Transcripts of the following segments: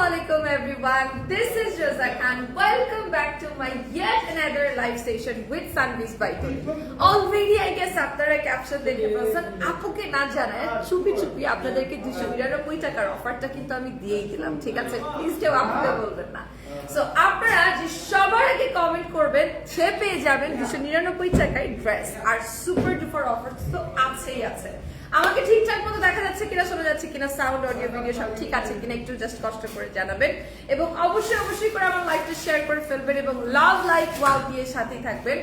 alaikum everyone. This is Rosa Khan. Welcome back to my yet another live station with Sunbees by Already, I guess, আপনারা caption দেখে ফেলছেন। আপুকে না জানায়, চুপি চুপি আপনাদেরকে দুশো নিরানব্বই টাকার অফারটা কিন্তু আমি দিয়েই দিলাম, ঠিক আছে? প্লিজ কেউ আপুকে বলবেন না। সো আপনারা যে সবার আগে কমেন্ট করবেন, সে পেয়ে যাবেন দুশো নিরানব্বই টাকায় ড্রেস আর সুপার ডুপার অফার তো আছেই আছে। আমাকে ঠিকঠাক মতো দেখা যাচ্ছে কিনা শোনা যাচ্ছে কিনা সাউন্ড অডিও ভিডিও সব ঠিক আছে কিনা একটু জাস্ট কষ্ট করে জানাবেন। এবং অবশ্যই অবশ্যই করে আমার লাইকটা শেয়ার করে ফেলবেন এবং লাভ লাইক ওয়াও দিয়ে সাথেই থাকবেন।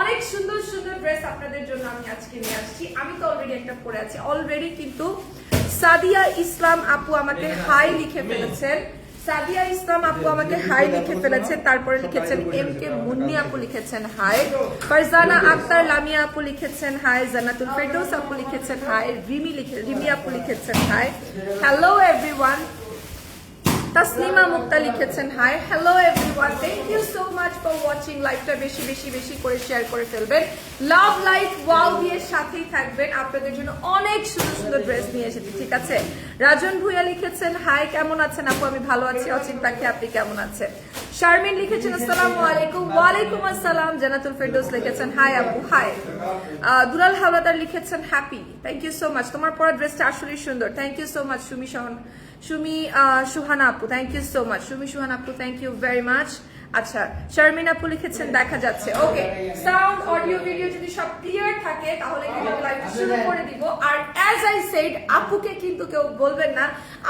অনেক সুন্দর সুন্দর ড্রেস আপনাদের জন্য আমি আজকে নিয়ে আসছি। আমি তো অলরেডি একটা পরে আছি। অলরেডি কিন্তু সাদিয়া ইসলাম আপু আমাকে হাই লিখে ফেলেছেন। সাদিয়া ইসলাম আপু আমাকে হাই লিখে ফেলেছে তারপরে লিখেছেন এম কে মুন্নি আপু লিখেছেন হাই। ফারজানা আক্তার লামিয়া আপু লিখেছেন হাই জানাতুল ফেরদৌস আপু লিখেছেন হাই রিমি লিখে রিমি আপু লিখেছেন hi. Hello everyone Taslima Mukta লিখেছেন hi hello everyone thank you so much for watching লাইভটা বেশি বেশি বেশি করে শেয়ার করে ফেলবেন। লাভ লাইফ ওয়াও দিয়ে সাথেই থাকবেন। আপনাদের জন্য অনেক সুন্দর সুন্দর ড্রেস নিয়ে এসেছি, ঠিক আছে? রাজন ভুইয়া লিখেছেন হাই কেমন আছেন আপু? আমি ভালো আছি। অচিন পাখি, আপনি কেমন আছেন? শারমিন লিখেছেন, আসসালামু আলাইকুম। ওয়ালাইকুম আসসালাম। জানাতুল ফেরদৌস লিখেছেন হাই আপু হাই দুলাল হাওলাদার লিখেছেন happy thank you so much তোমার পরা ড্রেসটা আসলেই সুন্দর। Thank you so much Sumi সহন। সুমি সুহানা আপু thank you so much Sumi Suhana আপু থ্যাংক ইউ ভেরি মাচ আচ্ছা শারমিন আপু লিখেছেন, দেখা যাচ্ছে। ওকে সাউন্ড অডিও ভিডিও যদি সব ক্লিয়ার থাকে, তাহলে কিন্তু লাইভ শুরু করে দিব। আর অ্যাজ আই সেড আপুকে কিন্তু কেউ বলবেন না।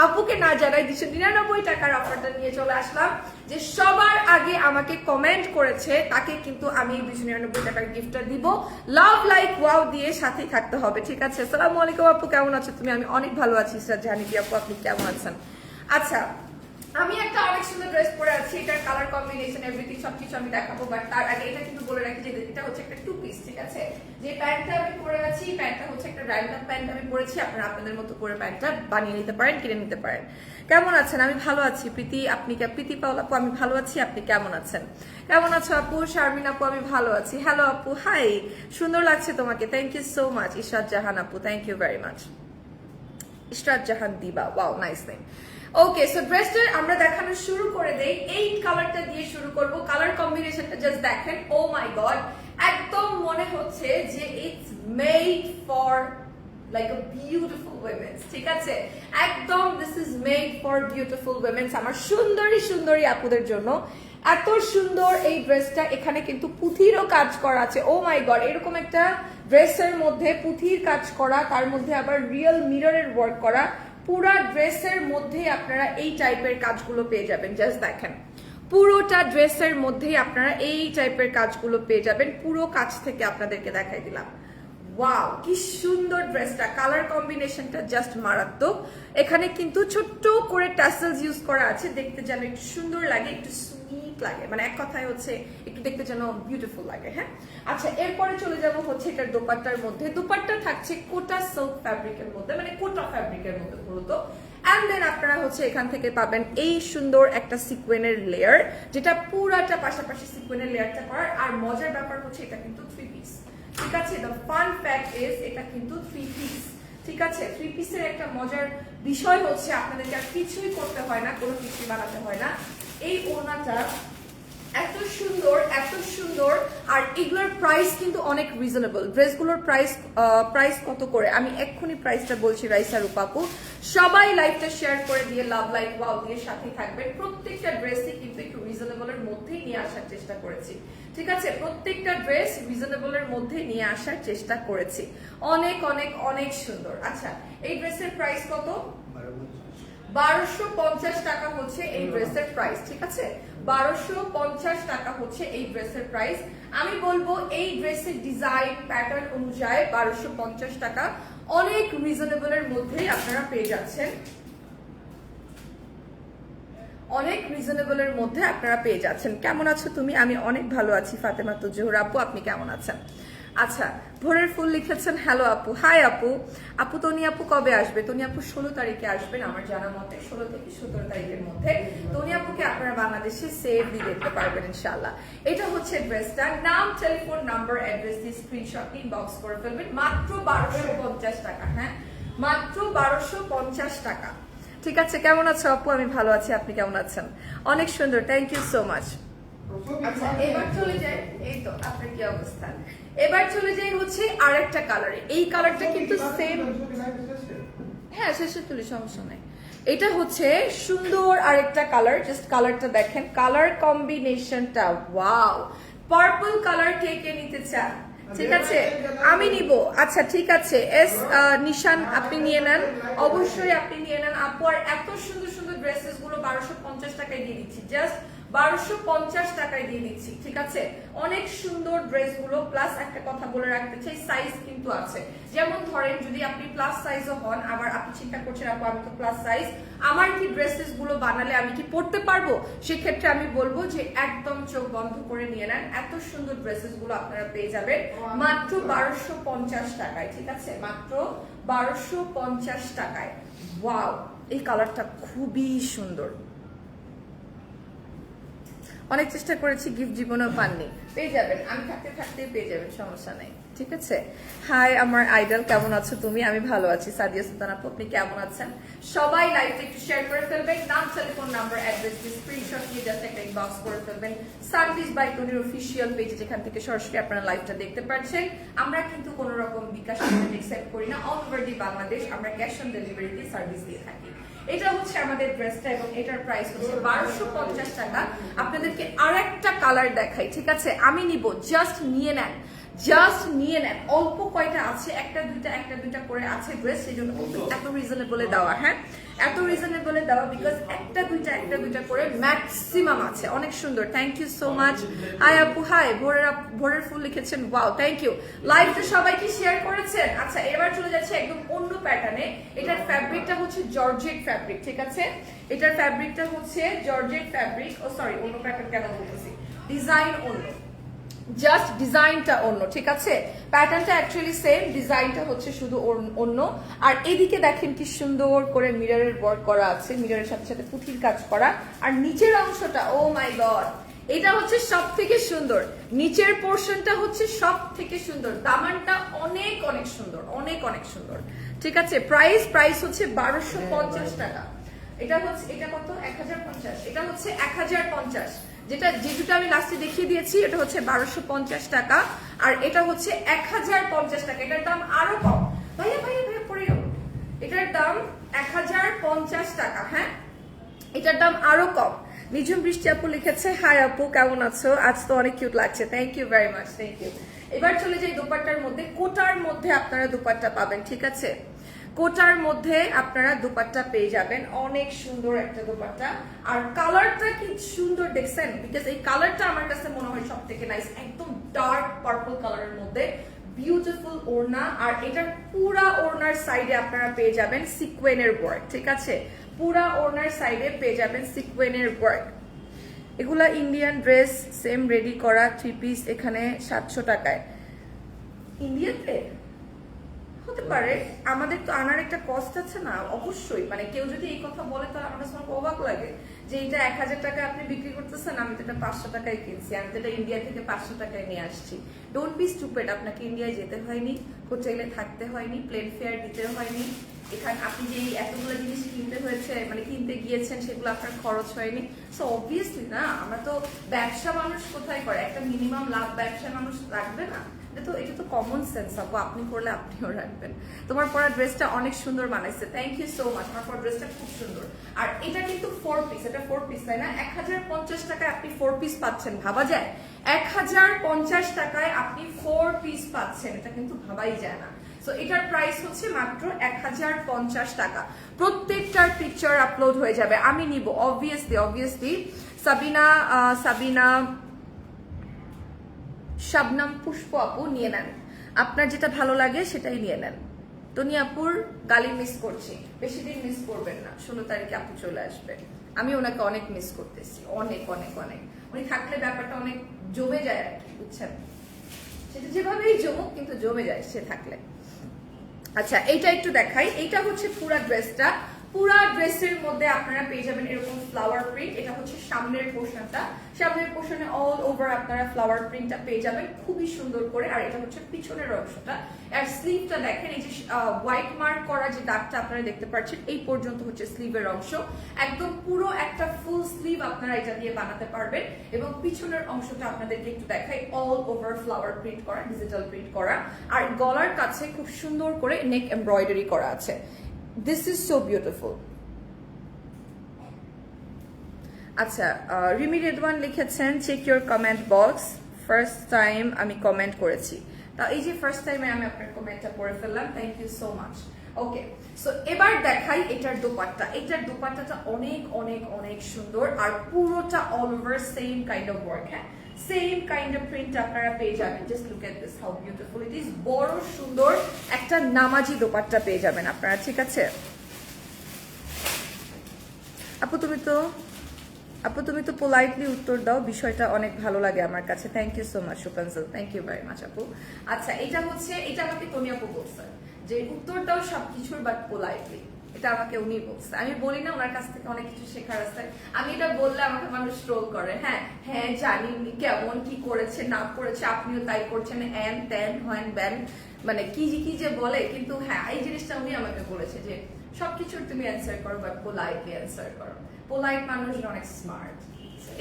আপুকে না জানাই দুশো নিরানব্বই টাকার অফারটা নিয়ে চলে আসলাম। যে সবার আগে আমাকে কমেন্ট করেছে, তাকে কিন্তু আমি দুশো নিরানব্বই টাকার গিফটটা দিব। লাভ লাইক ওয়াও দিয়ে সাথেই থাকতে হবে, ঠিক আছে? আসসালামু আলাইকুম আপু, কেমন আছো? তুমি, আমি অনেক ভালো আছি, স্যার জানিবি আপু, আপনি কেমন আছেন? আচ্ছা আমি একটা অনেক সুন্দর ড্রেস পরে আছি, এটার কালার কম্বিনেশন এভরিথিং সবকিছু আমি দেখাবো বাট তার আগে এটা কিন্তু বলে রাখি যে এটা হচ্ছে একটা টু পিস ঠিক আছে? যে প্যান্টটা আমি পরে আছি, প্যান্টটা হচ্ছে একটা র্যান্ডাম প্যান্ট আমি পরেছি, আপনারা আপনাদের মতো করে প্যান্টটা বানিয়ে নিতে পারেন, কিনে নিতে পারেন। কেমন আছেন? আমি ভালো আছি। প্রীতি, আপনি প্রীতি পাওল আপু, আমি ভালো আছি, আপনি কেমন আছেন? কেমন আছো আপু? শারমিন আপু, আমি ভালো আছি। হ্যালো আপু হাই সুন্দর লাগছে তোমাকে। Thank you so much Ishrat Jahan আপু thank you very much Ishrat Jahan Diba wow nice name okay so ড্রেসটা আমরা দেখানো শুরু করে দেই। এই কালারটা দিয়ে শুরু করব। কালার কম্বিনেশনটা জাস্ট দেখেন। ও মাই গড একদম মনে হচ্ছে যে it's made for like a beautiful womens ঠিক আছে? একদম this is made for beautiful womens আমার সুন্দরী সুন্দরী আপুদের জন্য। এত সুন্দর এই ড্রেসটা এখানে কিন্তু পুঁথিরও কাজ করা আছে। ও মাই গড এরকম একটা ড্রেসের মধ্যে পুঁথির কাজ করা, তার মধ্যে আবার রিয়েল মিররের ওয়ার্ক করা। পুরা ড্রেসের মধ্যেই আপনারা এই টাইপের কাজগুলো পেয়ে যাবেন জাস্ট দেখেন। পুরোটা ড্রেসের মধ্যেই আপনারা এই টাইপের কাজগুলো পেয়ে যাবেন। পুরো কাজ থেকে আপনাদেরকে দেখাই দিলাম। ওয়াও কি সুন্দর ড্রেসটা কালার কম্বিনেশনটা জাস্ট মারাত্মক। এখানে কিন্তু ছোট্ট করে টাসেলস ইউজ করা আছে, দেখতে যেন একটু সুন্দর লাগে, একটু সুইট লাগে। মানে এক কথায় হচ্ছে একটু দেখতে যেন বিউটিফুল লাগে হ্যাঁ? আচ্ছা এরপরে চলে যাব হচ্ছে এটার দোপাট্টার মধ্যে। দোপাট্টা থাকছে কোটা সিল্ক ফ্যাব্রিকের মধ্যে মানে কোটা ফ্যাব্রিকের মধ্যে মূলত। অ্যান্ড দেন আপনারা হচ্ছে এখান থেকে পাবেন এই সুন্দর একটা সিকোয়েনের লেয়ার যেটা পুরাটা পাশাপাশি সিকোয়েনের লেয়ারটা করার। আর মজার ব্যাপার হচ্ছে এটা কিন্তু থ্রি ঠিক আছে? দ্য ফান ফ্যাক্ট ইজ এটা কিন্তু থ্রি পিস ঠিক আছে? থ্রি পিসের একটা মজার বিষয় হচ্ছে, আপনাদেরকে আর কিছুই করতে হয় না, কোনো কিছুই বানাতে হয় না। এই ওড়নাটা এত সুন্দর এত সুন্দর। আর এগুলোর প্রাইস কিন্তু অনেক রিজনেবল ড্রেসগুলোর প্রাইস প্রাইস কত করে? আমি এক্ষুনি প্রাইসটা বলছি রাইসা রূপাপু। সবাই লাইভটা শেয়ার করে দিয়ে লাভ লাইভ ওয়াও দিয়ে সাথে থাকবেন। প্রত্যেকটা ড্রেসই কিন্তু একটু রিজনেবলের মধ্যেই নিয়ে আসার চেষ্টা করেছি। ঠিক আছে? প্রত্যেকটা ড্রেস রিজনেবলের মধ্যে নিয়ে আসার চেষ্টা করেছি। অনেক অনেক অনেক সুন্দর। আচ্ছা এই ড্রেসের প্রাইস কত? বারোশো পঞ্চাশ টাকা হচ্ছে এই ড্রেসের প্রাইস ঠিক আছে? বারোশো পঞ্চাশ টাকা হচ্ছে এই ড্রেসের প্রাইস আমি বলব এই ড্রেসের ডিজাইন প্যাটার্ন অনুযায়ী বারোশো পঞ্চাশ টাকা অনেক রিজনেবলের মধ্যেই আপনারা পেয়ে যাচ্ছেন। অনেক রিজনেবলের মধ্যে আপনারা পেয়ে যাচ্ছেন। কেমন আছো তুমি? আমি অনেক ভালো আছি, ফাতেমা তো জোহর আপু, আপনি কেমন আছেন? আচ্ছা ভোরের ফুল লিখেছেন হ্যালো আপু। হাই আপু। আপু, তনি আপু কবে আসবে? তনি আপু ষোলো তারিখে আসবেন আমার জানা মতে, ষোলো থেকে সতেরো তারিখের মধ্যে। তনি আপুকে আপনারা বাংলাদেশে সেভ দিয়ে দেখতে পারবেন ইনশাল্লাহ এটা হচ্ছে ড্রেসটা নাম টেলিফোন নাম্বার অ্যাড্রেস দিয়ে স্ক্রিনশট ইনবক্স করে ফেলবেন। মাত্র বারোশো পঞ্চাশ টাকা হ্যাঁ? মাত্র বারোশো পঞ্চাশ টাকা। ঠিক আছে, কেমন আছো আপু? আমি ভালো আছি, আপনি কেমন আছেন? অনেক সুন্দর থ্যাংক ইউ সো মাচ আচ্ছা এবার চলে যাই এই তো আপনার কি অবস্থা? এবার চলে যাই হচ্ছে আরেকটা কালারে এই কালারটা কিন্তু সেম হ্যাঁ শেষে তুলি সমস্যা নাই। এটা হচ্ছে সুন্দর আরেকটা কালার জাস্ট কালারটা দেখেন। কালার কম্বিনেশনটা ওয়াও পার্পল কালার কে কে নিতে চান? ঠিক আছে আমি নিব। আচ্ছা ঠিক আছে এস নিশান আপনি নিয়ে নেন। অবশ্যই আপনি নিয়ে নেন। আপু আর এত সুন্দর সুন্দর ড্রেসেসগুলো বারোশো পঞ্চাশ টাকায় দিয়ে দিচ্ছি। জাস্ট বারোশো পঞ্চাশ টাকায় দিয়ে দিচ্ছি ঠিক আছে? অনেক সুন্দর ড্রেসগুলো প্লাস একটা কথা বলে রাখতে চাই সাইজ কিন্তু আছে। যেমন ধরেন যদি আপনি প্লাস সাইজও হন আবার আপনি চিন্তা করছেন আপু আমি তো প্লাস সাইজ আমার কি ড্রেসেসগুলো বানালে আমি কি পড়তে পারব? সেক্ষেত্রে আমি বলব যে একদম চোখ বন্ধ করে নিয়ে নেন। এত সুন্দর ড্রেসেসগুলো আপনারা পেয়ে যাবেন। মাত্র বারোশো পঞ্চাশ টাকায় ঠিক আছে? মাত্র বারোশো পঞ্চাশ টাকায়। ওয়াও এই কালারটা খুবই সুন্দর। অনেক চেষ্টা করেছি গিফট জীবনেও পাননি। পেয়ে যাবেন, আমি থাকতে থাকতে পেয়ে যাবেন, সমস্যা নেই, ঠিক আছে? হাই আমার আইডল কেমন আছো তুমি? আমি ভালো আছি। সাদিয়া সুলতান আপু, আপনি কেমন আছেন? সবাই লাইভটা একটু শেয়ার করে ফেলবেন, নাম টেলিফোন নাম্বার অ্যাড্রেস স্ক্রিনশট দিয়ে জাস্ট একটা ইনবক্স করে ফেলবেন। সার্ভিস বাই টনির অফিসিয়াল পেজে যেখান থেকে সরাসরি আপনারা লাইভটা দেখতে পাচ্ছেন আমরা কিন্তু কোনো রকম বিকাশ পেমেন্ট অ্যাকসেপ্ট করি না। অল ওভার দি বাংলাদেশ আমরা ক্যাশ অন ডেলিভারিতে সার্ভিস দিয়ে থাকি। এটা হচ্ছে আমাদের ড্রেসটা এবং এটার প্রাইস হচ্ছে বারোশো পঞ্চাশ টাকা। আপনাদেরকে আর একটা কালার দেখাই, ঠিক আছে? আমি নিব জাস্ট নিয়ে নেন। জাস্ট নিয়ে নেন। অল্প কয়টা আছে? একটা দুইটা একটা দুইটা করে আছে ড্রেস সেই জন্য এত রিজনেবলে দেওয়া হ্যাঁ? এত রিজনেবলে দেওয়া বিকজ একটা দুইটা একটা দুইটা করে ম্যাক্সিমাম আছে। অনেক সুন্দর। Thank you so much hi আপু হাই। ভোরের ভোরের ফুল লিখেছেন। ওয়াও থ্যাংক ইউ লাইভটা সবাই কি শেয়ার করেছেন? আচ্ছা এবার চলে যাচ্ছে একদম অন্য প্যাটার্নে এটার ফ্যাব্রিকটা হচ্ছে জর্জেট ফ্যাব্রিক ঠিক আছে? এটার ফ্যাব্রিকটা হচ্ছে জর্জেট ফ্যাব্রিক ও সরি অন্য প্যাটার্ন কেন বলতেছি? ডিজাইন অন্য জাস্ট ডিজাইনটা অন্য ঠিক আছে? প্যাটার্নটা অ্যাকচুয়ালি সেম ডিজাইনটা হচ্ছে শুধু অন্য। আর এদিকে দেখেন কি সুন্দর করে মিররের ওয়ার্ক করা আছে মিররের সাথে সাথে পুঁথির কাজ করা। আর নিচের অংশটা ও মাই গড এটা হচ্ছে সব থেকে সুন্দর। নিচের পোর্শনটা হচ্ছে সব থেকে সুন্দর। দামানটা অনেক অনেক সুন্দর অনেক অনেক সুন্দর। ঠিক আছে? প্রাইস প্রাইস হচ্ছে বারোশো পঞ্চাশ টাকা। এটা হচ্ছে এটা কত? এক হাজার পঞ্চাশ। এটা হচ্ছে এক হাজার পঞ্চাশ। যেটা যে দুটো আমি লাস্টে দেখিয়ে দিয়েছি, এটা হচ্ছে বারোশো পঞ্চাশ টাকা, আর এটা হচ্ছে এক হাজার পঞ্চাশ টাকা। এটার দাম আরও কম। ভাইয়া ভাইয়া ভাইয়া যাব এটার দাম এক হাজার পঞ্চাশ টাকা হ্যাঁ? এটার দাম আরও কম। নিঝুম বৃষ্টি আপু লিখেছে, হাই আপু, কেমন আছো? আজ তো অনেক কিউট লাগছে। Thank you very much thank you এবার চলে যাই দুপাট্টার মধ্যে। কোটার মধ্যে আপনারা দুপাট্টা পাবেন, ঠিক আছে? কোটার মধ্যে আপনারা দুপাট্টা পেয়ে যাবেন। অনেক সুন্দর একটা দুপাট্টা। আর কালারটা কি সুন্দর দেখছেন? বিকজ এই কালারটা আমার কাছে মনে হয় সব থেকে নাইস একদম ডার্ক পার্পল কালারের মধ্যে। বিউটিফুল ওড়না। আর এটার পুরা ওড়নার সাইডে আপনারা পেয়ে যাবেন সিকোয়েনের ওয়ার্ক ঠিক আছে? পুরা ওড়নার সাইডে পেয়ে যাবেন সিকোয়েনের ওয়ার্ক এগুলা ইন্ডিয়ান ড্রেস সেম রেডি করা থ্রি পিস এখানে সাতশো টাকায়। ইন্ডিয়াতে হতে পারে, আমাদের তো আনার একটা কস্ট আছে না? অবশ্যই। মানে কেউ যদি এই কথা বলে, তাহলে আমার কাছে অবাক লাগে যে এটা এক হাজার টাকা আপনি বিক্রি করতেছেন, আমি তো এটা পাঁচশো টাকায় কিনছি, আমি তো এটা ইন্ডিয়া থেকে পাঁচশো টাকায় নিয়ে আসছি। ডোন্ট বি স্টুপেড আপনাকে ইন্ডিয়ায় যেতে হয়নি হোটেলে থাকতে হয়নি প্লেন ফেয়ার দিতে হয়নি। এখানে আপনি যে এতগুলো জিনিস কিনতে হয়েছে মানে কিনতে গিয়েছেন, সেগুলো আপনার খরচ হয়নি। সো অবভিয়াসলি না, আমরা তো ব্যবসা মানুষ কোথায় করে? একটা মিনিমাম লাভ ব্যবসা মানুষ রাখবে না। এটা তো এটা তো কমন সেন্স আপু। আপনি করলে আপনিও রাখবেন। তোমার পরা ড্রেসটা অনেক সুন্দর বানাইছে। থ্যাংক ইউ সো মাচ আমার পরা ড্রেসটা খুব সুন্দর। আর এটা কিন্তু ফোর পিস এটা ফোর পিস তাই না? এক হাজার পঞ্চাশ টাকায় আপনি ফোর পিস পাচ্ছেন, ভাবা যায়? এক হাজার পঞ্চাশ টাকায় আপনি ফোর পিস পাচ্ছেন, এটা কিন্তু ভাবাই যায় না। সো এটার প্রাইস হচ্ছে মাত্র এক হাজার পঞ্চাশ টাকা। প্রত্যেকটার পিকচার আপলোড হয়ে যাবে। আমি নিব অবভিয়াসলি অবভিয়াসলি সাবিনা সাবিনা শাবনাম পুষ্প আপু নিয়ে নেন। আপনার যেটা ভালো লাগে সেটাই নিয়ে নেন। টনি আপুর গালি মিস করছি। বেশি দিন মিস করবেন না। ষোলো তারিখে আপু চলে আসবে। আমি ওনাকে অনেক মিস করতেছি। অনেক অনেক অনেক। উনি থাকলে ব্যাপারটা অনেক জমে যায় আর কি, বুঝছেন? সেটা যেভাবেই জমুক, কিন্তু জমে যায় সে থাকলে। আচ্ছা এইটা একটু দেখাই। এইটা হচ্ছে পুরা ড্রেসটা পুরা ড্রেসের মধ্যে আপনারা পেয়ে যাবেন এরকম ফ্লাওয়ার প্রিন্ট এটা হচ্ছে সামনের পোর্শনটা সামনের পোর্শনে অল ওভার আপনারা ফ্লাওয়ার প্রিন্টটা পেয়ে যাবেন। খুবই সুন্দর করে। আর এটা হচ্ছে পিছনের অংশটা। আর স্লিভটা দেখেন, এই যে হোয়াইট মার্ক করা যে দাগটা আপনারা দেখতে পাচ্ছেন, এই পর্যন্ত হচ্ছে স্লিভের অংশ। একদম পুরো একটা ফুল স্লিভ আপনারা এটা দিয়ে বানাতে পারবেন। এবং পিছনের অংশটা আপনাদেরকে একটু দেখাই অল ওভার ফ্লাওয়ার প্রিন্ট করা ডিজিটাল প্রিন্ট করা। আর গলার কাছে খুব সুন্দর করে নেক এমব্রয়ডারি করা আছে। দিস ইজ সো বিউটিফুল আচ্ছা রিমি রেদওয়ান লিখেছেন check your comment box first time আমি কমেন্ট করেছি। তা এই যে ফার্স্ট টাইমে আমি আপনার কমেন্টটা পড়ে ফেললাম thank you so much okay so এবার দেখাই এটার দোপাট্টা। এটার দোপাট্টাটা অনেক অনেক অনেক সুন্দর, আর পুরোটা all over same kind of work হ্যাঁ? সেম কাইন্ড অফ প্রিন্ট আপনারা পেয়ে যাবেন। Just look at this how beautiful it is বড় সুন্দর একটা নামাজি দোপাট্টা পেয়ে যাবেন আপনারা, ঠিক আছে? আপু, তুমি তো, আপু, তুমি তো পোলাইটলি উত্তর দাও, বিষয়টা অনেক ভালো লাগে আমার কাছে। থ্যাংক ইউ সো মাচ সুপানসল থ্যাংক ইউ ভেরি মাচ আপু। আচ্ছা এটা হচ্ছে, এটা আমাকে তুমি আপু বলছে যে উত্তর দাও সবকিছুর বাট পোলাইটলি এটা আমাকে উনি বলছে। আমি বলি না, ওনার কাছ থেকে অনেক কিছু শেখার আছে। আমি এটা বললে আমাকে মানুষ করে। হ্যাঁ হ্যাঁ জানি কেমন, কি করেছে, না করেছে, আপনিও তাই করছেন ব্যান মানে কি কি যে বলে, কিন্তু হ্যাঁ এই জিনিসটা উনি আমাকে বলেছে যে সবকিছুর তুমি অ্যান্সার করো বাট পোলাইটলি অ্যান্সার করো। পোলাইট মানুষ অনেক স্মার্ট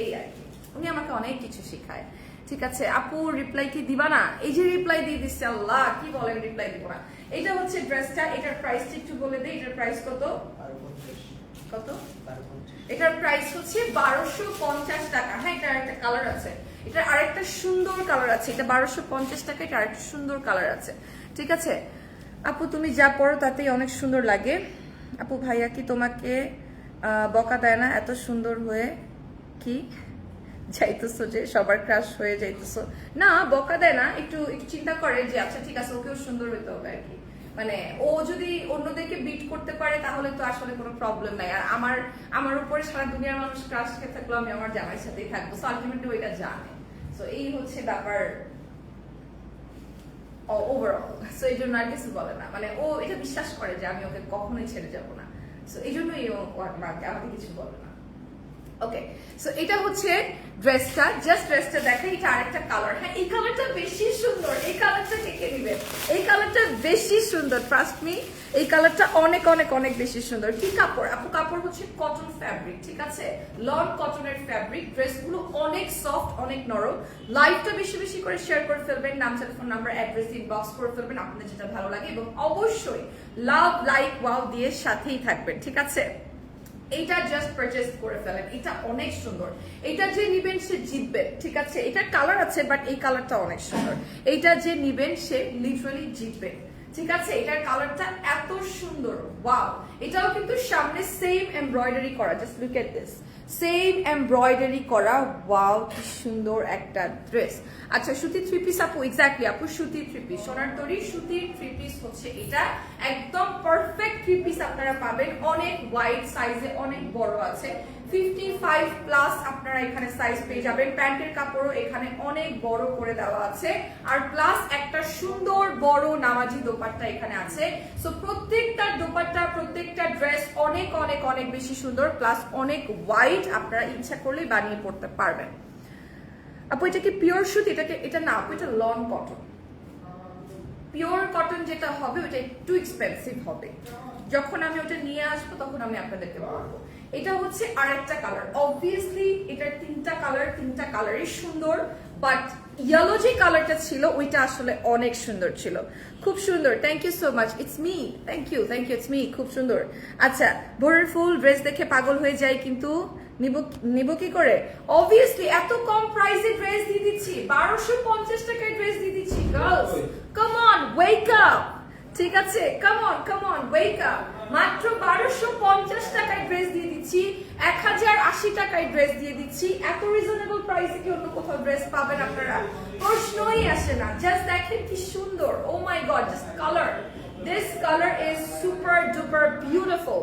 এই আর কি। উনি আমাকে অনেক কিছু শেখায়। ঠিক আছে, আপু রিপ্লাই কি দিবা না? এই যে রিপ্লাই দিয়ে দিচ্ছে, আল্লাহ, কি বলেন রিপ্লাই দিব না? এটা হচ্ছে ড্রেসটা, এটার প্রাইসটা একটু বলে দেই, এটার প্রাইস কত? কত? এটার প্রাইস হচ্ছে বারোশো পঞ্চাশ টাকা। হ্যাঁ এটার একটা কালার আছে। এটার আরেকটা সুন্দর কালার আছে। এটা বারোশো পঞ্চাশ টাকা এটা আরেকটা সুন্দর কালার আছে। ঠিক আছে? আপু, তুমি যা পড়ো তাতেই অনেক সুন্দর লাগে। আপু, ভাইয়া কি তোমাকে বকা দেয় না এত সুন্দর হয়ে? কি? যাইতেছো যে সবার ক্রাশ হয়ে যাইতেছো। না, বকা দেয় না, একটু একটু চিন্তা করে যে আচ্ছা ঠিক আছে, ওকেও সুন্দর হইতে হবে আর কি। মানে ও যদি অন্যদেরকে বিট করতে পারে, তাহলে তো আসলে কোনো প্রবলেম নাই। আর আমার আমার উপরে সারা দুনিয়ার মানুষ ক্রাশ খেয়ে থাকল আমি আমার সাথেই থাকব। সো আলটিমেটলি ওইটা জানে। সো এই হচ্ছে ব্যাপার ওভারঅল সো এই জন্য আর কিছু বলে না। মানে ও এটা বিশ্বাস করে যে আমি ওকে কখনোই ছেড়ে যাব না। সো এই জন্যই ও আমাকে কিছু বলে ওকে সো এটা হচ্ছে ড্রেসটা জাস্ট ড্রেসটা দেখে এটা আরেকটা কালার হ্যাঁ এই কালারটা বেশি সুন্দর, এই কালারটা কে নিবে? এই কালারটা বেশি সুন্দর ট্রাস্ট মি এই কালারটা অনেক অনেক অনেক বেশি সুন্দর। কি কাপড়? আপু, কাপড় হচ্ছে কটন ফ্যাব্রিক ঠিক আছে? লন কটনের ফ্যাব্রিক ড্রেসগুলো অনেক সফট অনেক নরম। লাইভটা বেশি বেশি করে শেয়ার করে ফেলবেন, নাম টেলিফোন নাম্বার অ্যাড্রেস ইনবক্স করে ফেলবেন, আপনাদের যেটা ভালো লাগে, এবং অবশ্যই লাভ লাইক ওয়াও দিয়ে সাথেই থাকবেন, ঠিক আছে? এইটা জাস্ট পারচেজ করে ফেলেন। এটা অনেক সুন্দর। এটা যে নিবেন সে জিতবে, ঠিক আছে? এটা কালার আছে বাট এই কালারটা অনেক সুন্দর। এইটা যে নিবেন সে লিটারালি জিতবে। ঠিক আছে? এটার কালারটা এত সুন্দর। ওয়াও এটাও কিন্তু সামনে সেম এমব্রয়ডারি করা। Just look at this same embroidery করা ওয়াও কি সুন্দর একটা ড্রেস আচ্ছা সুতি থ্রি পিস আপু এক্স্যাক্টলি আপু সুতি থ্রি পিস সোনার তরি সুতির থ্রি পিস হচ্ছে এটা। একদম পারফেক্ট থ্রি পিস আপনারা পাবেন। অনেক ওয়াইড সাইজে অনেক বড় আছে। ফিফটি ফাইভ প্লাস আপনারা এখানে সাইজ পেয়ে যাবেন। প্যান্টের কাপড়ও এখানে অনেক বড় করে দেওয়া আছে। আর প্লাস একটা সুন্দর বড় নামাজি দোপাট্টা এখানে আছে। সো প্রত্যেকটা দোপাট্টা, প্রত্যেকটা ড্রেস অনেক অনেক অনেক বেশি সুন্দর। প্লাস অনেক ওয়াইড আপনারা ইচ্ছা করলেই বানিয়ে পড়তে পারবেন। আপু, এটা কি পিওর সুতি? এটাকে এটা না, আপু, এটা লন কটন পিওর কটন যেটা হবে, ওটা একটু এক্সপেন্সিভ হবে। যখন আমি ওটা নিয়ে আসব, তখন আমি আপনাদেরকে বলব। এটা হচ্ছে আরেকটা কালার অবভিয়াসলি এটার তিনটা কালার তিনটা কালারই সুন্দর বাট ইয়েলো যে কালারটা ছিল ওইটা আসলে অনেক সুন্দর ছিল। খুব সুন্দর। Thank you so much it's me thank you thank you it's me খুব সুন্দর। আচ্ছা ভোরের ফুল ড্রেস দেখে পাগল হয়ে যায় কিন্তু নিব নিব কি করে? অবভিয়াসলি এত কম প্রাইসে ড্রেস দিয়ে দিচ্ছি। বারোশো পঞ্চাশ টাকায় ড্রেস দিয়ে দিচ্ছি girls come on wake up ঠিক আছে? কাম অন ওয়েক আপ মাত্র বারোশো পঞ্চাশ টাকায় ড্রেস দিয়ে দিচ্ছি, এক হাজার আশি টাকায় ড্রেস দিয়ে দিচ্ছি। এত রিজনেবল প্রাইসে কি অন্য কোথাও ড্রেস পাবেন আপনারা? প্রশ্নই আসে না। জাস্ট দেখেন কি সুন্দর। ও my god just colour this colour is super duper beautiful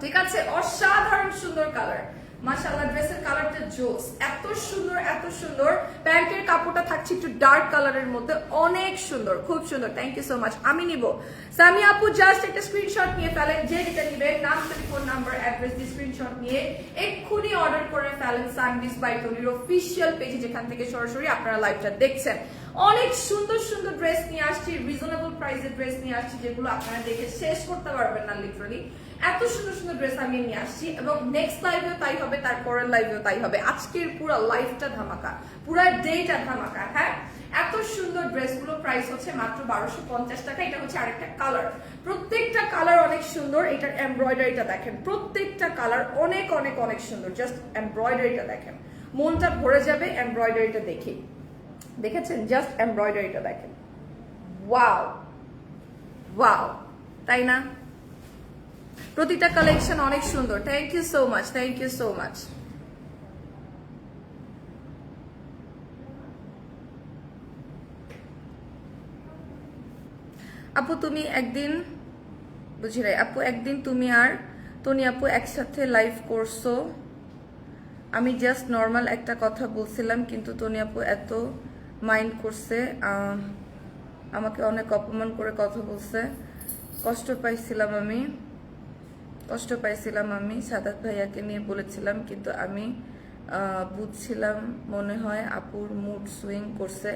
ঠিক আছে? অসাধারণ সুন্দর কালার মাশাআল্লাহ ড্রেসের কালারটা জোস। এত সুন্দর এত সুন্দর। প্যান্টের কাপড়টা থাকছে একটু ডার্ক কালারের মধ্যে। অনেক সুন্দর, খুব সুন্দর। থ্যাংক ইউ সো মাচ আমি নিব। সামি আপু জাস্ট একটা স্ক্রিনশট নিয়ে ফেলেন, যে যেটা নিবেন। নাম টেলিফোন নাম্বার অ্যাড্রেস দিয়ে স্ক্রিনশট নিয়ে এক্ষুনি অর্ডার করে ফেলেন সানবিস বাই টলির অফিসিয়াল পেজে যেখান থেকে সরাসরি আপনারা লাইভটা দেখছেন। অনেক সুন্দর সুন্দর ড্রেস নিয়ে আসছি রিজনেবল প্রাইসের ড্রেস নিয়ে আসছি, যেগুলো আপনারা দেখে শেষ করতে পারবেন না লিটারালি এত সুন্দর সুন্দর ড্রেস আমি নিয়ে আসছি এবং নেক্সট লাইভেও তাই হবে তার পরের লাইভেও তাই হবে। আজকের পুরো লাইফটা ধামাকা, পুরো ডেটা ধামাকা হ্যাঁ? এত সুন্দর ড্রেসগুলো প্রাইস হচ্ছে মাত্র বারোশো পঞ্চাশ টাকা, এটা হচ্ছে আরেকটা কালার প্রত্যেকটা কালার অনেক সুন্দর, এটার এমব্রয়ডারিটা দেখেন। প্রত্যেকটা কালার অনেক অনেক অনেক সুন্দর জাস্ট এমব্রয়ডারিটা দেখেন। মনটা ভরে যাবে এমব্রয়ডারিটা দেখে। দেখেছেন? জাস্ট এমব্রয়ডারিটা দেখেন। ওয়াও ওয়াও তাই না? প্রতিটা কালেকশন অনেক সুন্দর। Thank you so much thank you so much আপু, তুমি একদিন, বুঝি নাই, আপু, একদিন তুমি আর তনি আপু একসাথে লাইভ করছ। আমি জাস্ট নর্মাল একটা কথা বলছিলাম, কিন্তু তনি আপু এত মাইন্ড করছে আমাকে অনেক অপমান করে কথা বলছে। কষ্ট পাইছিলাম আমি। কষ্ট পাইছিলাম আমি, সাদাত ভাইয়াকে নিয়ে বলেছিলাম, কিন্তু আমি বুঝছিলাম, মনে হয় আপুর মুড সুইং করছে।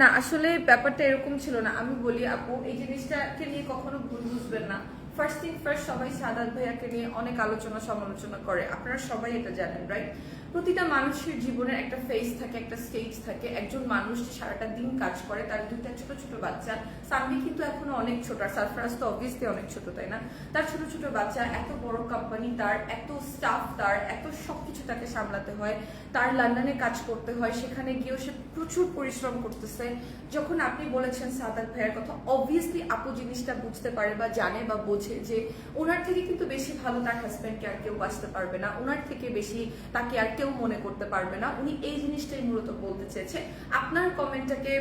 না, আসলে ব্যাপারটা এরকম ছিল না। আমি বলি, আপু, এই জিনিসটাকে নিয়ে কখনো ভুল বুঝবেন না। ফার্স্ট থিং ফার্স্ট সবাই সাদাত ভাইয়াকে নিয়ে অনেক আলোচনা সমালোচনা করে। আপনারা সবাই এটা জানেন রাইট প্রতিটা মানুষের জীবনের একটা ফেজ থাকে, একটা স্টেজ থাকে। একজন মানুষ যে সারাটা দিন কাজ করে, তার দুইটা ছোট ছোট বাচ্চা। সামনে কিন্তু এখনও অনেক ছোট, আর সারফরাজ তো অবভিয়াসলি অনেক ছোট, তাই না? তার ছোট ছোট বাচ্চা, এত বড় কোম্পানি তার এত স্টাফ তার এত সবকিছু তাকে সামলাতে হয়। তার লন্ডনে কাজ করতে হয়, সেখানে গিয়েও সে প্রচুর পরিশ্রম করতেছে। যখন আপনি বলেছেন সাদাত ভাইয়ের কথা অবভিয়াসলি আপু জিনিসটা বুঝতে পারে বা জানে বা বোঝে যে, ওনার থেকে কিন্তু বেশি ভালো তার হাজব্যান্ডকে আর কেউ বাঁচতে পারবে না। ওনার থেকে বেশি তাকে আর কেউ মনে করতে পারবে না। উনি এই জিনিসটাই মূলত বলতে চেয়েছে। আপনার কমেন্টটাকে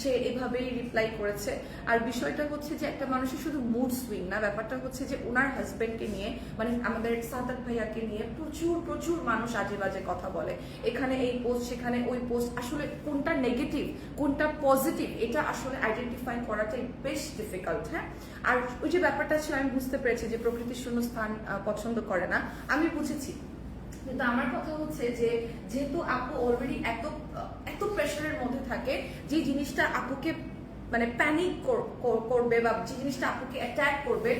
সে এভাবেই রিপ্লাই করেছে। আর বিষয়টা হচ্ছে যে একটা মানুষের শুধু মুড সুইং না, ব্যাপারটা হচ্ছে যে ওনার হাজব্যান্ডকে নিয়ে মানে আমাদের সাদাত ভাইয়াকে নিয়ে প্রচুর প্রচুর মানুষ আজে বাজে কথা বলে। এখানে এই পোস্ট সেখানে ওই পোস্ট আসলে কোনটা নেগেটিভ কোনটা পজিটিভ এটা আসলে আইডেন্টিফাই করাটাই বেশ ডিফিকাল্ট হ্যাঁ? আর ওই যে ব্যাপারটা ছিল আমি বুঝতে পেরেছি যে প্রকৃতির শূন্য স্থান পছন্দ করে না। আমি বুঝেছি। কিন্তু আমার কথা হচ্ছে যে, যেহেতু আপু অলরেডি এত এত প্রেশারের মধ্যে থাকে, যে জিনিসটা আপুকে মানে প্যানিক করবে বা যে জিনিসটা আপুকে অ্যাটাক করবে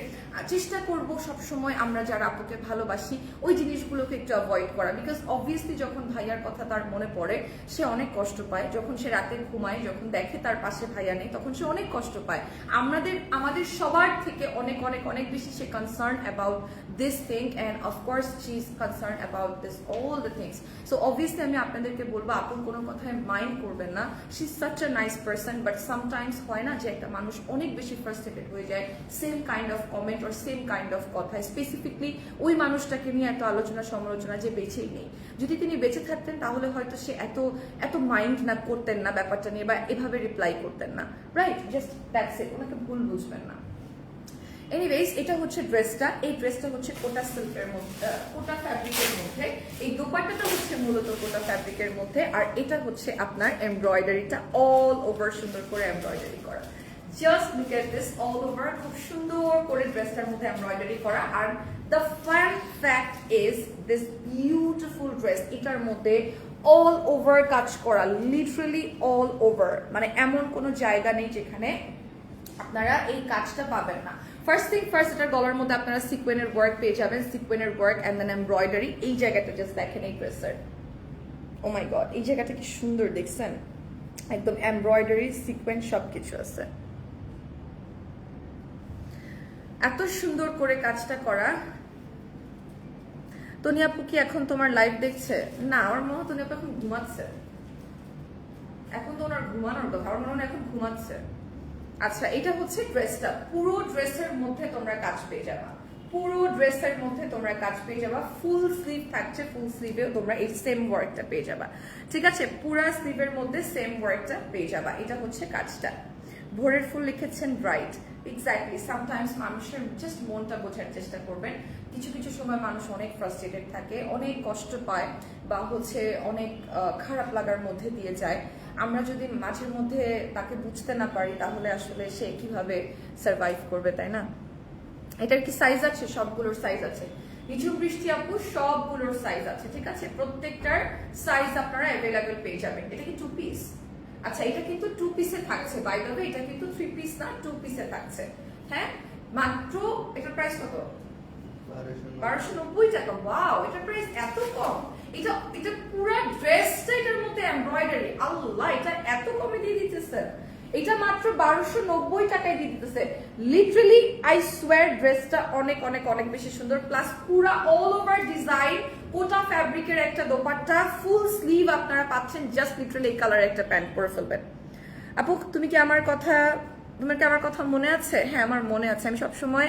চেষ্টা করব সব সময় আমরা যারা আপুকে ভালোবাসি, ওই জিনিসগুলোকে একটু অ্যাভয়েড করা। বিকজ অবভিয়াসলি যখন ভাইয়ার কথা তার মনে পড়ে, সে অনেক কষ্ট পায়। যখন সে রাতে ঘুমায়, যখন দেখে তার পাশে ভাইয়া নেই, তখন সে অনেক কষ্ট পায়। আমাদের আমাদের সবার থেকে অনেক অনেক অনেক বেশি সে concern about this thing and of course she is concern about this all the things so obviously আমি আপনাদেরকে বলব আপন কোনো কথায় মাইন্ড করবেন না। She is such a nice person but sometimes হয় না যে একটা মানুষ অনেক বেশি ফ্রাস্ট্রেটেড হয়ে যায় same kind of comment or same kind of কথা স্পেসিফিকলি ওই মানুষটাকে নিয়ে এত আলোচনা, সমালোচনা যে বেঁচেই নেই। যদি তিনি বেঁচে থাকতেন, তাহলে হয়তো সে এত এত মাইন্ড না করতেন না ব্যাপারটা নিয়ে বা এভাবে রিপ্লাই করতেন না। রাইট জাস্ট দ্যাটস ইট ওনাকে ভুল বুঝবেন না। এনিওয়েজ এটা হচ্ছে ড্রেসটা। এই ড্রেসটা হচ্ছে কোটা সিল্কের মধ্যে কোটা ফ্যাব্রিকের মধ্যে। এই দোপাট্টাটা হচ্ছে মূলত কোটা ফ্যাব্রিকের মধ্যে। আর এটা হচ্ছে আপনার এমব্রয়ডারিটা অল ওভার সুন্দর করে এমব্রয়ডারি করা। Just look at this all over খুব সুন্দর করে ড্রেসটার মধ্যে এমব্রয়ডারি করা। আর the fun fact is this beautiful dress এটার মধ্যে অল ওভার কাজ করা লিটারালি অল ওভার মানে এমন কোনো জায়গা নেই যেখানে আপনারা এই কাজটা পাবেন না। ফার্স্ট থিং ফার্স্ট এটার গলার মধ্যে আপনারা সিকোয়েনের ওয়ার্ক পেয়ে যাবেন সিকোয়েনের ওয়ার্ক অ্যান্ড দেন এমব্রয়ডারি এই জায়গাটা জাস্ট দেখেন এই ড্রেসের ও মাই গড এই জায়গাটা কি সুন্দর দেখছেন? একদম এমব্রয়ডারি সিকোয়েন্স সব কিছু আছে। এত সুন্দর করে কাজটা করা। তনি আপু কি এখন তোমার লাইভ দেখছে? না, আমার মনে হয় তনি আপু এখন ঘুমাচ্ছে। এখন তো ওনার ঘুমানোর কথা, আমার মনে হয় এখন ঘুমাচ্ছে। আচ্ছা এটা হচ্ছে ড্রেসটা পুরো ড্রেসের মধ্যে তোমরা কাজ পেয়ে যাবা। পুরো ড্রেসের মধ্যে তোমরা কাজ পেয়ে যাবা। ফুল স্লিভ থাকছে ফুল স্লিভেও তোমরা এই সেম ওয়ার্কটা পেয়ে যাবা। ঠিক আছে? পুরা স্লিভের মধ্যে সেম ওয়ার্কটা পেয়ে যাবা। এটা হচ্ছে কাজটা। ভোরের ফুল লিখেছেন ব্রাইট এক্স্যাক্টলি সামটাইমস মানুষের জাস্ট মনটা বোঝার চেষ্টা করবেন। কিছু কিছু সময় মানুষ অনেক ফ্রাস্ট্রেটেড থাকে, অনেক কষ্ট পায় বা হচ্ছে অনেক খারাপ লাগার মধ্যে দিয়ে যায়। আমরা যদি মাঝের মধ্যে তাকে বুঝতে না পারি তাহলে আসলে সে কীভাবে সার্ভাইভ করবে তাই না? এটার কি সাইজ আছে? সবগুলোর সাইজ আছে। নিঝুম বৃষ্টি আপু সবগুলোর সাইজ আছে ঠিক আছে? প্রত্যেকটার সাইজ আপনারা অ্যাভেলেবেল পেয়ে যাবেন। এটা কি টু পিস আচ্ছা এটা কিন্তু টু পিসে থাকছে। বাই দ্য ওয়ে এটা কিন্তু থ্রি পিস না টু পিসে থাকছে। হ্যাঁ? মাত্র এটার প্রাইস কত? বারোশো নব্বই। টাকা। ওয়াও এটার প্রাইস এত কম। এটা এটা পুরো ড্রেসটা এটার মধ্যে এমব্রয়ডারি আল্লাহ, এটা এত কমে দিয়ে দিতেছে। এটা মাত্র বারোশো নব্বই টাকায় দিয়ে দিতেছে। লিটারালি আই সোয়ার ড্রেসটা অনেক অনেক অনেক বেশি সুন্দর। প্লাস পুরা অল ওভার ডিজাইন কোটা ফ্যাব্রিকের একটা দোপাট্টা ফুল স্লিভ আপনারা পাচ্ছেন। জাস্ট লিটারালি এই কালারের একটা প্যান্ট পরে ফেলবেন। আপু, তুমি কি আমার কথা, তোমার কি আমার কথা মনে আছে? হ্যাঁ আমার মনে আছে। আমি সবসময়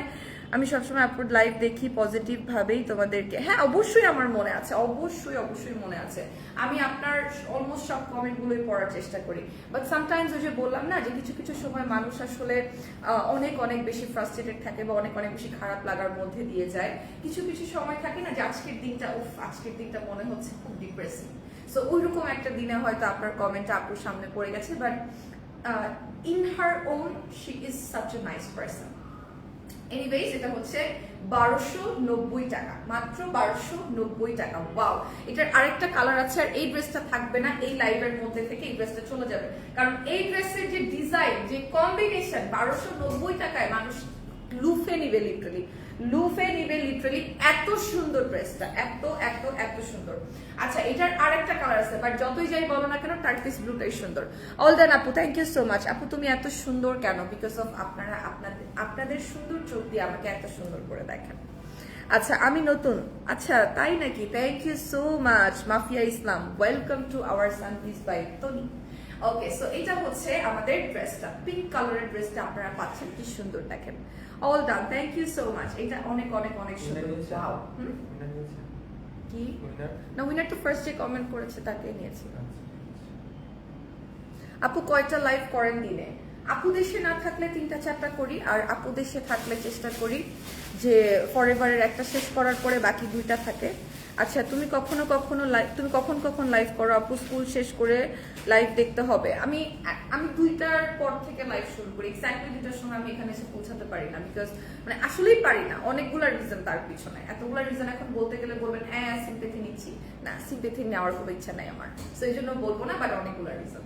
আমি সবসময় আপুর লাইভ দেখি পজিটিভ ভাবেই তোমাদেরকে। হ্যাঁ অবশ্যই আমার মনে আছে, অবশ্যই অবশ্যই মনে আছে। আমি আপনার অলমোস্ট সব কমেন্টগুলোই পড়ার চেষ্টা করি। বাট সামটাইমস ওই যে বললাম না যে কিছু কিছু সময় মানুষ আসলে অনেক অনেক বেশি ফ্রাস্ট্রেটেড থাকে বা অনেক অনেক বেশি খারাপ লাগার মধ্যে দিয়ে যায়। কিছু কিছু সময় থাকে না যে আজকের দিনটা, উফ, আজকের দিনটা মনে হচ্ছে খুব ডিপ্রেসিং সো ওইরকম একটা দিনে হয়তো আপনার কমেন্টটা আপুর সামনে পড়ে গেছে but in her own she is such a nice person anyways এটা হচ্ছে বারোশো নব্বই টাকা। মাত্র বারোশো নব্বই টাকা। ওয়াও এটার আরেকটা কালার আছে আর এই ড্রেসটা থাকবে না, এই লাইভের মধ্যে থেকে এই ড্রেসটা চলে যাবে। কারণ এই ড্রেসের যে ডিজাইন যে কম্বিনেশন বারোশো নব্বই টাকায় মানুষ লুফে নিবে লিটারালি লুফে নিবে লিটারালি এত সুন্দর ড্রেসটা এত এত এত সুন্দর। আচ্ছা এটার আরেকটা কালার আছে বাট যতই যাই বলো না কেন টার্কিস ব্লুটাই সুন্দর। অল দেন আপু থ্যাংক ইউ সো মাচ আপু, তুমি এত সুন্দর কেন? বিকজ অফ আপনারা, আপনাদের আপনাদের সুন্দর চোখ দিয়ে আমাকে এত সুন্দর করে দেখেন। আচ্ছা আমি নতুন। আচ্ছা তাই নাকি? Thank you so much Mafiya Islam. Welcome to our Sanvees by Tony okay so এটা হচ্ছে আমাদের ড্রেসটা পিঙ্ক কালারের ড্রেসটা আপনারা পাচ্ছেন, কি সুন্দর দেখেন। All done thank you so much এটা অনেক অনেক অনেক সুন্দর। ওয়াও কি? না উইনার তো ফার্স্ট যে কমেন্ট করেছে তাকে নিয়েছি। আপু কয়টা লাইভ করেন দিনে? আপু দেশে না থাকলে তিনটা চারটা করি আর আপু দেশে থাকলে চেষ্টা করি যে ফরএভারের একটা শেষ করার পরে বাকি দুইটা থাকে। আচ্ছা তুমি কখনো কখনো লাইভ তুমি কখন কখন লাইভ করো? আপু স্কুল শেষ করে লাইভ দেখতে হবে। আমি আমি দুইটার পর থেকে লাইভ শুরু করি। এক্স্যাক্টলি দুইটার সময় আমি এখানে এসে পৌঁছাতে পারি না বিকজ মানে আসলেই পারি না। অনেকগুলো রিজন তার পিছনে। এতগুলো রিজন এখন বলতে গেলে বলবেন হ্যাঁ সিম্পেথি নিচ্ছি। না সিম্পেথি নেওয়ার খুব ইচ্ছা নাই আমার। তো এই জন্য বলব না বাট অনেকগুলো রিজন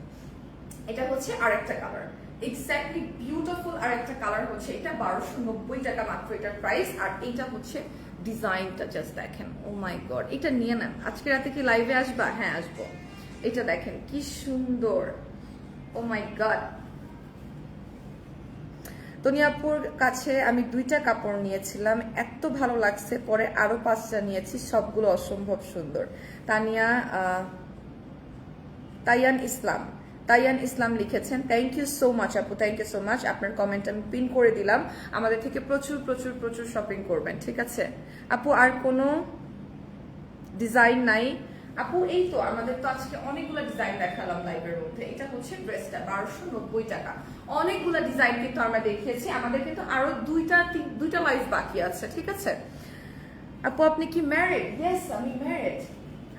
এটা হচ্ছে আরেকটা কালার এক্স্যাক্টলি বিউটিফুল আরেকটা কালার হচ্ছে এটা বারোশো নব্বই টাকা মাত্র এটার প্রাইস আর এইটা হচ্ছে ডিজাইনটা জাস্ট দেখেন। ও মাই গড এটা নিয়ে নেন। আজকে রাতে কি লাইভে আসবা? হ্যাঁ আসব। এটা দেখেন, কি সুন্দর। ও মাই গড তনিয়াপুর কাছে আমি দুইটা কাপড় নিয়েছিলাম। এত ভালো লাগছে। পরে আরও পাঁচটা নিয়েছি। সবগুলো অসম্ভব সুন্দর। তানিয়া তাইয়ান ইসলাম। তাইয়ান ইসলাম লিখেছেন থ্যাংক ইউ সো মাচ আপু থ্যাংক ইউ সো মাচ আপনার কমেন্ট আমি পিন করে দিলাম। আমাদের থেকে প্রচুর প্রচুর প্রচুর শপিং করবেন, ঠিক আছে? আপু, আর কোনো ডিজাইন নাই? আপু, এই তো আমাদের তো আজকে অনেকগুলো ডিজাইন দেখালাম লাইভের মধ্যে। এটা হচ্ছে ড্রেসটা বারোশো নব্বই টাকা। অনেকগুলো ডিজাইন কিন্তু আমরা দেখিয়েছি। আমাদের কিন্তু আরও দুইটা দুইটা লাইভ বাকি আছে, ঠিক আছে? আপু, আপনি কি ম্যারিড ইয়েস আমি ম্যারিড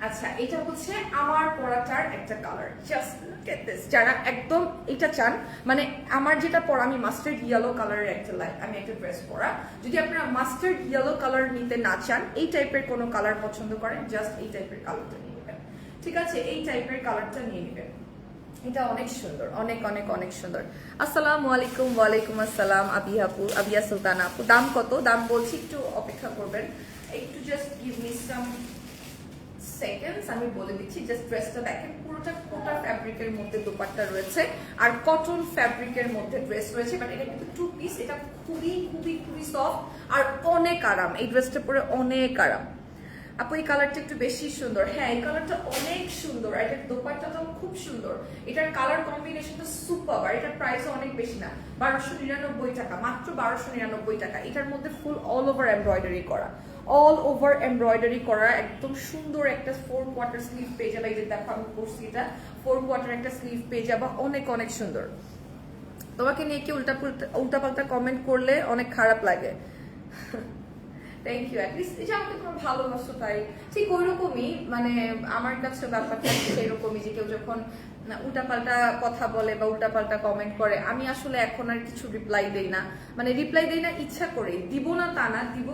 আচ্ছা এটা হচ্ছে আমার পরাটার একটা colour just look at this যারা একদম এটা চান মানে আমার যেটা পরা, আমি মাস্টার্ড ইয়েলো কালারের একটা লাইট আমি একটা ড্রেস পরা। যদি আপনারা মাস্টার্ড ইয়েলো কালার নিতে না চান, এই টাইপের কোনো কালার পছন্দ করেন জাস্ট এই টাইপের কালারটা নিয়ে নেবেন। ঠিক আছে? এই টাইপের কালারটা নিয়ে নেবেন। এটা অনেক সুন্দর, অনেক অনেক অনেক সুন্দর। আসসালামু আলাইকুম, ওয়ালাইকুম আসসালাম আবিয়া আপু, আবিয়া সুলতানা আপু। দাম কত? দাম বলছি, একটু অপেক্ষা করবেন। একটু just give me some seconds আমি বলে দিচ্ছি জাস্ট ড্রেসটা দেখেন, পুরোটা কোটা ফ্যাব্রিকের মধ্যে দোপাট্টা রয়েছে, আর কটন ফ্যাব্রিকের মধ্যে ড্রেস রয়েছে বাট এটা কিন্তু টু পিস এটা খুবই খুবই খুবই সফট আর অনেক আরাম, এই ড্রেসটা পরে অনেক আরাম। আপু, এই কালারটা একটু বেশি সুন্দর। হ্যাঁ এই কালারটা অনেক সুন্দর, আর এটার দোপাট্টাটাও খুব সুন্দর। এটার কালার কম্বিনেশনটা সুপার আর এটার প্রাইসও অনেক বেশি না, বারোশো নিরানব্বই টাকা, মাত্র বারোশো নিরানব্বই টাকা। এটার মধ্যে ফুল অল ওভার এমব্রয়ডারি করা। অল ওভার এমব্রয়ডারি করা, একদম সুন্দর একটা ফোর কোয়ার্টার স্লিভ পেয়ে যাবে। এই যে দেখো আমি করছি এটা। ফোর কোয়ার্টার একটা স্লিভ পেয়ে যাবা। অনেক অনেক সুন্দর। তোমাকে নিয়ে কি উল্টা পুল্টা, উল্টাপাল্টা কমেন্ট করলে অনেক খারাপ লাগে। থ্যাংক ইউ অ্যাটলিস্ট এই আমাকে তোমার ভালোবাসো তাই। ঠিক ওইরকমই মানে আমার কাছে ব্যাপারটা সেরকমই যে কেউ যখন উল্টাপাল্টা কথা বলে বা উল্টাপাল্টা কমেন্ট করে, আমি আসলে এখন আর কিছু রিপ্লাই দেই না। মানে রিপ্লাই দেই না, ইচ্ছা করে দিব না তা না, দিব,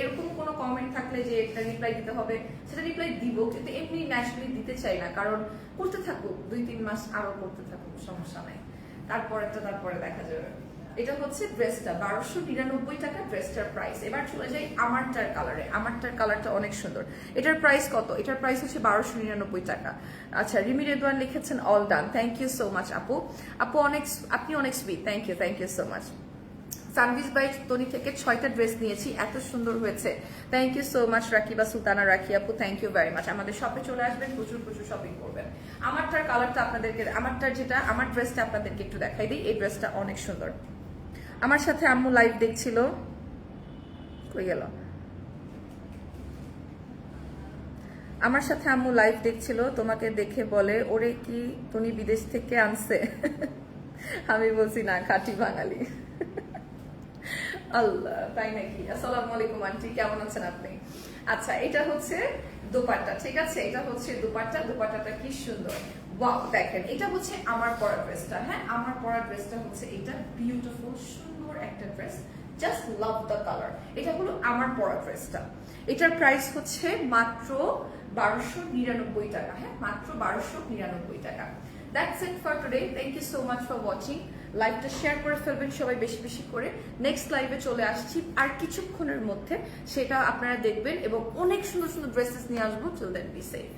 এরকম কোনো কমেন্ট থাকলে যে একটা রিপ্লাই দিতে হবে, সেটা রিপ্লাই দিব, কিন্তু এমনি ন্যাচারালি দিতে চাই না, কারণ করতে থাকুক, দুই তিন মাস আরও করতে থাকুক, সমস্যা নাই। তারপরে তো তারপরে দেখা যাবে। এটা হচ্ছে ড্রেসটা, বারোশো নিরানব্বই টাকা ড্রেসটার প্রাইস এবার চলে যাই আমারটার কালারে আমারটার কালারটা অনেক সুন্দর। এটার প্রাইস কত? এটার প্রাইস হচ্ছে বারোশো নিরানব্বই টাকা। আচ্ছা রিমি রেদওয়ান লিখেছেন all done thank you so much আপু। আপু, অনেক আপনি অনেক sweet thank you thank you so much Sanvees by Tony থেকে ছয়টা ড্রেস নিয়েছি, এত সুন্দর হয়েছে। Thank you so much Rakiba Sultana Rakhi আপু। থ্যাংক ইউ ভেরি মাচ আমাদের শপে চলে আসবেন, প্রচুর প্রচুর শপিং করবেন। আমারটার কালারটা আপনাদেরকে, আমারটার যেটা, আমার ড্রেসটা আপনাদেরকে একটু দেখাই দিই। এই ড্রেসটা অনেক সুন্দর। আমার সাথে আম্মু লাইভ দেখছিল। কই গেল? আমার সাথে আম্মু লাইভ দেখছিল, তোমাকে দেখে বলে, ওরে কি তুমি বিদেশ থেকে আনছে? আমি বলছি, না, খাঁটি বাঙালি। আল্লাহ, তাই নাকি? আসসালামু আলাইকুম, আন্টি, কেমন আছেন আপনি? আচ্ছা এটা হচ্ছে দোপাট্টা, ঠিক আছে? এটা হচ্ছে দোপাট্টা, দোপাট্টাটা কি সুন্দর। ওয়াও দেখেন, এটা হচ্ছে আমার পরা ড্রেসটা হ্যাঁ? আমার পরা ড্রেসটা হচ্ছে এটা বিউটিফুল সুন্দর একটা dress just love the colour এটা হলো আমার পরা ড্রেসটা। এটার প্রাইস হচ্ছে মাত্র বারোশো নিরানব্বই টাকা হ্যাঁ? মাত্র বারোশো নিরানব্বই টাকা। That's it for today thank you so much for watching লাইভটা শেয়ার করে ফেলবেন সবাই বেশি বেশি করে। নেক্সট লাইভে চলে আসছি আর কিছুক্ষণের মধ্যে সেটা আপনারা দেখবেন এবং অনেক সুন্দর সুন্দর ড্রেসেস নিয়ে আসব। চল দেন বি সেফ